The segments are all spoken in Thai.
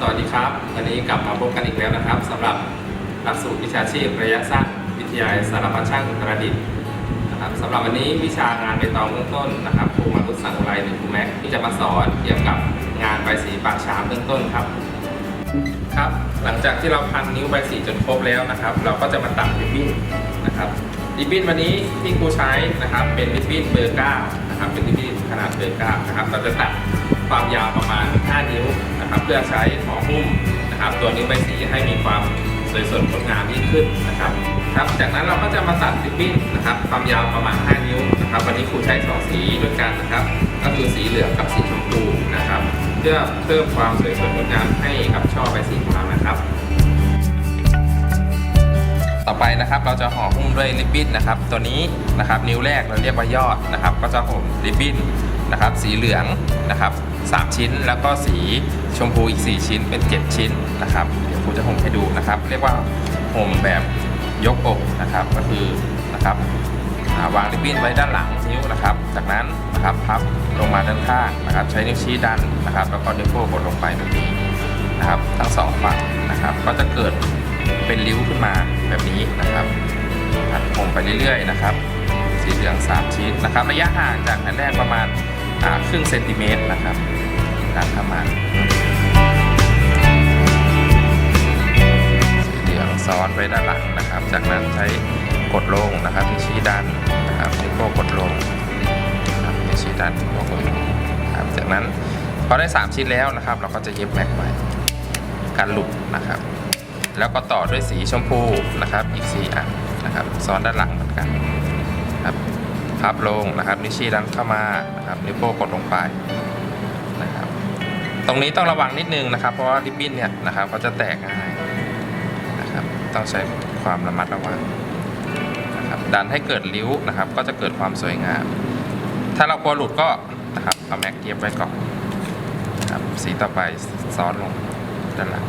สวัสดีครับวันนี้กลับมาพบกันอีกแล้วนะครับสำหรับหลักสูตรวิชาชีพระยะสั้นวิทยาสารพัดช่างอุตรดิตถ์นะครับสำหรับวันนี้วิชางานใบตองเบื้องต้นนะครับครูมารุษสังอุไรหรือครูแม็กที่จะมาสอนเกี่ยวกับงานใบสีปากชามเบื้องต้นครับครับ หลังจากที่เราพันนิ้วใบสีจนครบแล้วนะครับ เราก็จะมาตัดริบบิ้นนะครับริบบิ้นวันนี้ที่ครูใช้นะครับเป็นริบบิ้นเบอร์9นะครับเป็นริบบิ้นขนาดเบอร์9นะครับเราจะตัดความยาวประมาณ 5 นิ้ว นะครับเพื่อใช้ห่อหุ้มนะครับ ตัวนิ้ใบสีให้มีความสวยสดงดงามยิ่งขึ้นนะครับครับ จากนั้นเราก็จะมาตัดริบบิ้นนะครับ ความยาวประมาณ 5 นิ้วนะครับ วันนี้ครูใช้สองสีด้วยกันนะครับ ก็คือสีเหลืองกับสีชมพูนะครับ เพื่อเพิ่มความสวยสดงดงามให้กับช่อใบสีของเรานะครับ ต่อไปนะครับเราจะห่อหุ้มด้วยริบบิ้นนะครับ ตัวนี้นะครับนิ้วแรกเราเรียกว่ายอดนะครับ ก็จะห่มริบบิ้น นะครับ สีเหลืองนะครับสามชิ้น แล้วก็สีชมพูอีก 4 ชิ้นเป็น 7 ชิ้นนะครับ เดี๋ยวครูจะห่มให้ดูนะครับ เรียกว่าห่มแบบยกอกนะครับ ก็คือนะครับวางริบบิ้นไว้ด้านหลังนิ้วนะครับ จากนั้นนะครับพับลงมาด้านข้างนะครับ ใช้นิ้วชี้ดันนะครับ แล้วก็นิ้วโป้งกดลงไปแบบนี้นะครับ ทั้งสองฝั่งนะครับ ก็จะเกิดเป็นริ้วขึ้นมาแบบนี้นะครับหันผมไปเรื่อยๆนะครับ สีเหลือง3ชิ้นนะครับ ระยะห่างจากแผ่นแรกประมาณ ครึ่งเซนติเมตรนะครับการทำมาสีเหลืองซ้อนไว้ด้านหลังนะครับ จากนั้นใช้กดลงนะครับที่ชี้ดันนะครับนิ้วโป้งกดลงนะครับนิ้วชี้ดันนิ้วโป้งกดลงครับจากนั้นพอได้ 3 ชิ้นแล้วนะครับ เราก็จะเย็บแม็กไว้การหลุดนะครับ แล้วก็ต่อด้วยสีชมพูนะครับ อีก 4 อันนะครับ ซ้อนด้านหลังเหมือนกันครับ พับลงนะครับ นิ้วชี้ดันเข้ามานะครับนิ้วโป้งกดลงไปนะครับ ตรงนี้ต้องระวังนิดนึงนะครับ เพราะว่าริบบิ้นเนี่ยนะครับก็จะแตกง่ายนะครับ ต้องใช้ความระมัดระวังนะครับดันให้เกิดริ้วนะครับ ก็จะเกิดความสวยงาม ถ้าเรากลัวหลุดก็นะครับเอาแม็กเย็บไว้ก่อนนะครับสีต่อไปซ้อนลงด้านหลัง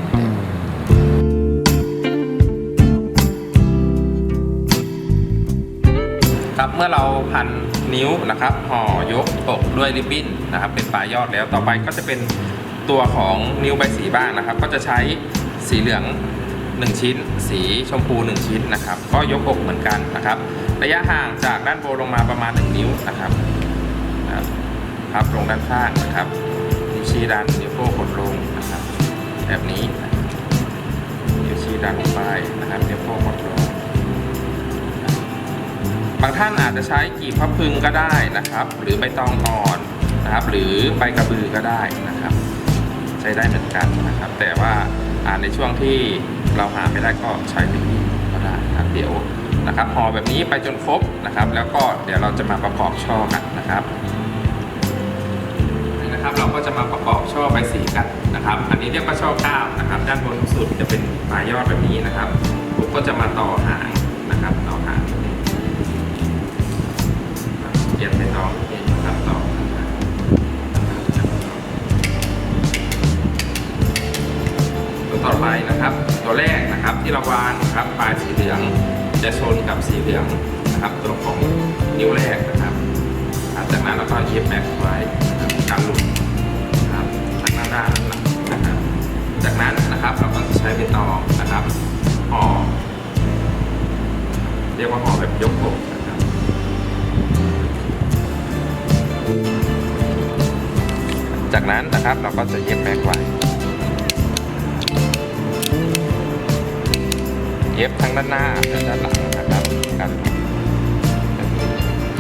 เมื่อเราพันนิ้วนะครับห่อยกอกด้วยริบบิ้นนะครับ เป็นปลายยอดแล้วต่อไปก็จะเป็นตัวของนิ้วใบสีบ้างนะครับ ก็จะใช้สีเหลือง 1 ชิ้น สีชมพู 1 ชิ้นนะครับ ก็ยกอกเหมือนกันนะครับ ระยะห่างจากด้านบนลงมาประมาณ 1 นิ้วนะครับนะครับพับลงด้านข้างนะครับนิ้วชี้ดันนิ้วโป้งกดลงนะครับ แบบนี้นิ้วชี้ดันลงไปนะครับนิ้วโป้งกดลง บางท่านอาจจะใช้กีบพะพึงก็ได้นะครับ หรือใบตองอ่อนนะครับ หรือใบกระบือก็ได้นะครับ ใช้ได้เหมือนกันนะครับ แต่ว่าในช่วงที่เราหาไม่ได้ก็ใช้เป็นนี้ก็ได้นะครับเดี๋ยวนะครับห่อแบบนี้ไปจนครบนะครับ แล้วก็เดี๋ยวเราจะมาประกอบช่อกันนะครับนะครับเราก็จะมาประกอบช่อใบสีกันนะครับ อันนี้เรียกว่าช่อเก้านะครับ ด้านบนสุดจะเป็นปลายยอดแบบนี้นะครับผมก็จะมาต่อหางนะครับต่อหาง เปลี่ยนไปน้อเองนะครับต่อตัวต่อไปนะครับ ตัวแรกนะครับที่เราวางนะครับปลายสีเหลืองจะชนกับสีเหลืองนะครับตัวของนิ้วแรกนะครับครับจากนั้นเราก็เย็บแม็กไว้นะครับการหลุดนะครับทางหน้าด้านนะครับ จากนั้นนะครับเราก็ใช้ใบตอง จากนั้นนะครับเราก็จะเย็บแม็กไว้ เย็บทั้งด้านหน้าและด้านหลังนะครับกัน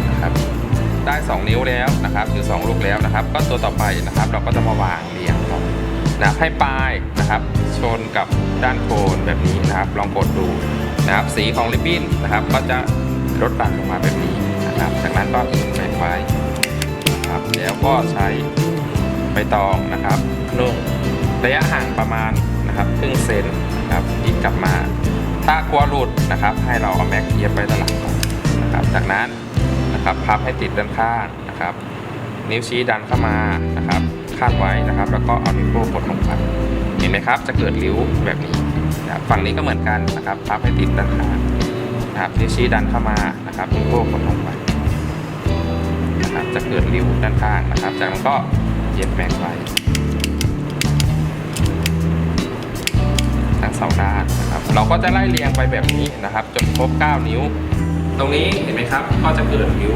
นะครับ ได้ 2 นิ้วแล้วนะครับคือ 2 ลูกแล้วนะครับ ก็ตัวต่อไปนะครับ เราก็จะมาวางเรียงก่อนนะให้ปลายนะครับชนกับด้านโคนแบบนี้นะครับ ลองกดดูนะครับ สีของริบบิ้นนะครับ ก็จะลดหลั่นลงมาแบบนี้นะครับ จากนั้นก็แบ่งไว้ครับแล้วก็ใช้ บตองนะครับนุ่งระยะห่างประมาณนะครับครึ่งเซนนะครับอีกกลับมา ถ้ากลัวหลุดนะครับ ให้เราเอาแม็กเย็บไว้ด้านหลังก่อนนะครับ จากนั้นนะครับพับให้ติดด้านข้างนะครับ นิ้วชี้ดันเข้ามานะครับคาดไว้นะครับ แล้วก็เอานิ้วโป้งกดลงไปเห็นไหมครับ จะเกิดริ้วแบบนี้นะฝั่งนี้ก็เหมือนกันนะครับพับให้ติดด้านข้างนะครับนิ้วชี้ดันเข้ามานะครับนิ้วโป้งกดลงไปนะครับจะเกิดริ้วด้านข้างนะครับ จากนั้นก็ ย็บแม็กไว้ทั้งสองด้านนะครับ เราก็จะไล่เรียงไปแบบนี้นะครับ จนครบ 9 นิ้ว ตรงนี้เห็นไหมครับ ก็จะเกิดนิ้ว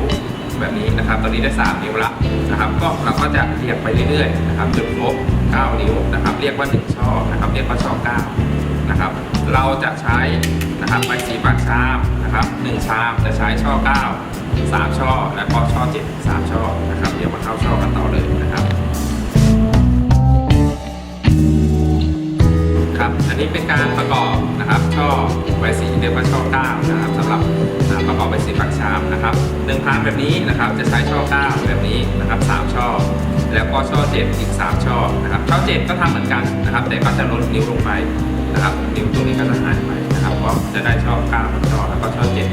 แบบนี้นะครับ ตอนนี้ได้ 3 นิ้วละนะครับ ก็เราก็จะเรียงไปเรื่อยๆนะครับจนครบ 9 นิ้วนะครับ เรียกว่า1ช่อนะครับ เรียกว่าช่อ9นะครับ เราจะใช้นะครับใบสีปากชามนะครับ1ชามจะใช้ช่อ 9 3 ช่อ และก็ช่อ 7 3 ช่อนะครับ เดี๋ยวมาเข้าช่อกันต่อเลยนะครับ นี้เป็นการประกอบนะครับช่อใบสีเรียกว่าช่อเก้านะครับสำหรับประกอบใบสีปักชามนะครับหนึ่งพานแบบนี้นะครับจะใช้ช่อเก้าแบบนี้นะครับสามช่อแล้วก็ช่อเจ็ดอีกสามช่อนะครับช่อเจ็ดก็ทำเหมือนกันนะครับ แต่ก็จะลดนิ้วลงไปนะครับนิ้วตรงนี้ก็จะหายไปนะครับก็จะได้ช่อเก้าช่อแล้วก็ช่อเจ็ด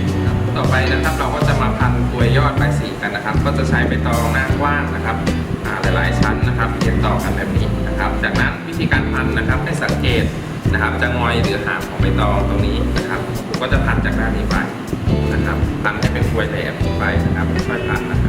ต่อไปนะครับเราก็จะมาพันตัวยอดใบสีกันนะครับ ก็จะใช้ใบตองหน้ากว้างนะครับหลายๆชั้นนะครับเรียงต่อกันแบบนี้นะครับ จากนั้นวิธีการพันนะครับให้สังเกต นะครับจะงอยหรือหางของใบตองตรงนี้นะครับผมก็จะพันจากด้านนี้ไปนะครับพันให้เป็นกลวยแหลมไปนะครับค่อยๆพันนะ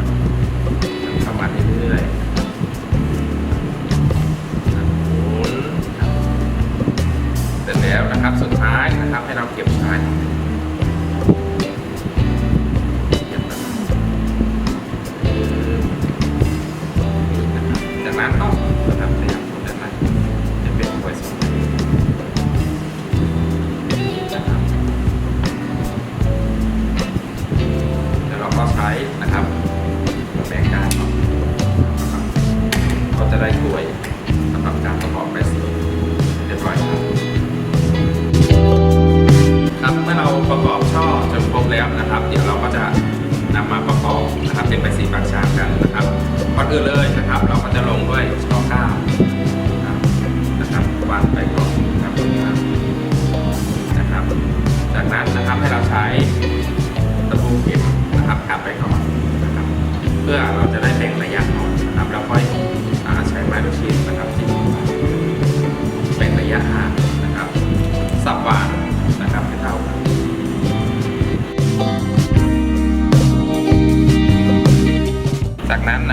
แล้วนะครับ เดี๋ยวเราก็จะนำมาประกอบนะครับเป็นใบสีปากชามกันนะครับก่อนอื่นเลยนะครับ เราก็จะลงด้วยช่อก้าวนะครับวางไปก่อน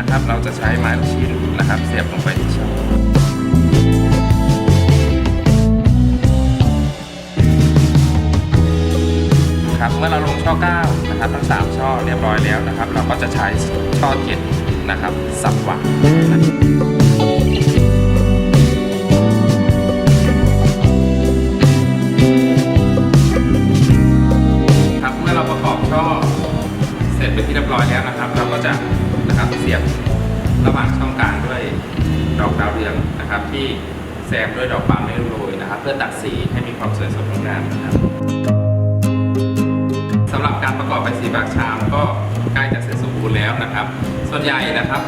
นะครับ เราจะใช้ไม้ลูกชิ้นนะครับ เสียบลงไปที่ช่องครับเมื่อเราลงช่อ9นะครับทั้ง 3 ช่อเรียบร้อยแล้วนะครับ เราก็จะใช้ช่อ7นะครับ สับหวานครับครับเมื่อเราประกอบช่อเสร็จเป็นที่เรียบร้อยแล้วนะครับ เราก็จะ สียบระหว่างช่องกลางด้วยดอกดาวเรืองนะครับ ที่แซมด้วยดอกบานไม่โรยนะครับ เพื่อตัดสีให้มีความสวยสดงดงามนะครับสำหรับการประกอบใบสีปากชามก็ใกล้จะเสร็จสมบูรณ์แล้วนะครับ ส่วนใหญ่นะครับ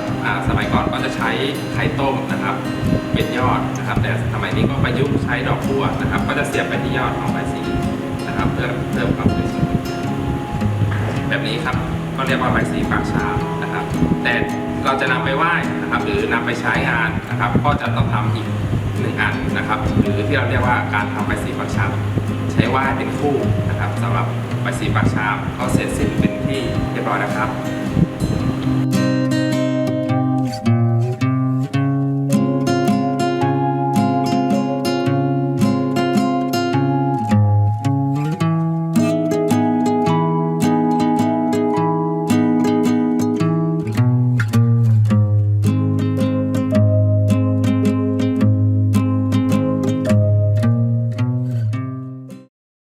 สมัยก่อนก็จะใช้ไข่ต้มนะครับ เป็นยอดนะครับ แต่สมัยนี้ก็ประยุกต์ใช้ดอกบัวนะครับ ก็จะเสียบไปที่ยอดของใบสีนะครับ เพื่อเพิ่มความสวยสดแบบนี้ครับก็เรียกว่าใบสีปากชาม แต่เราจะนำไปไหว้นะครับหรือนำไปใช้งานนะครับ ก็จะต้องทำอีกหนึ่งอันนะครับ หรือที่เราเรียกว่าการทำใบสีปากชามใช้ไหว้เป็นคู่นะครับสำหรับใบสีปากชามก็เสร็จสิ้นเป็นที่เรียบร้อยนะครับ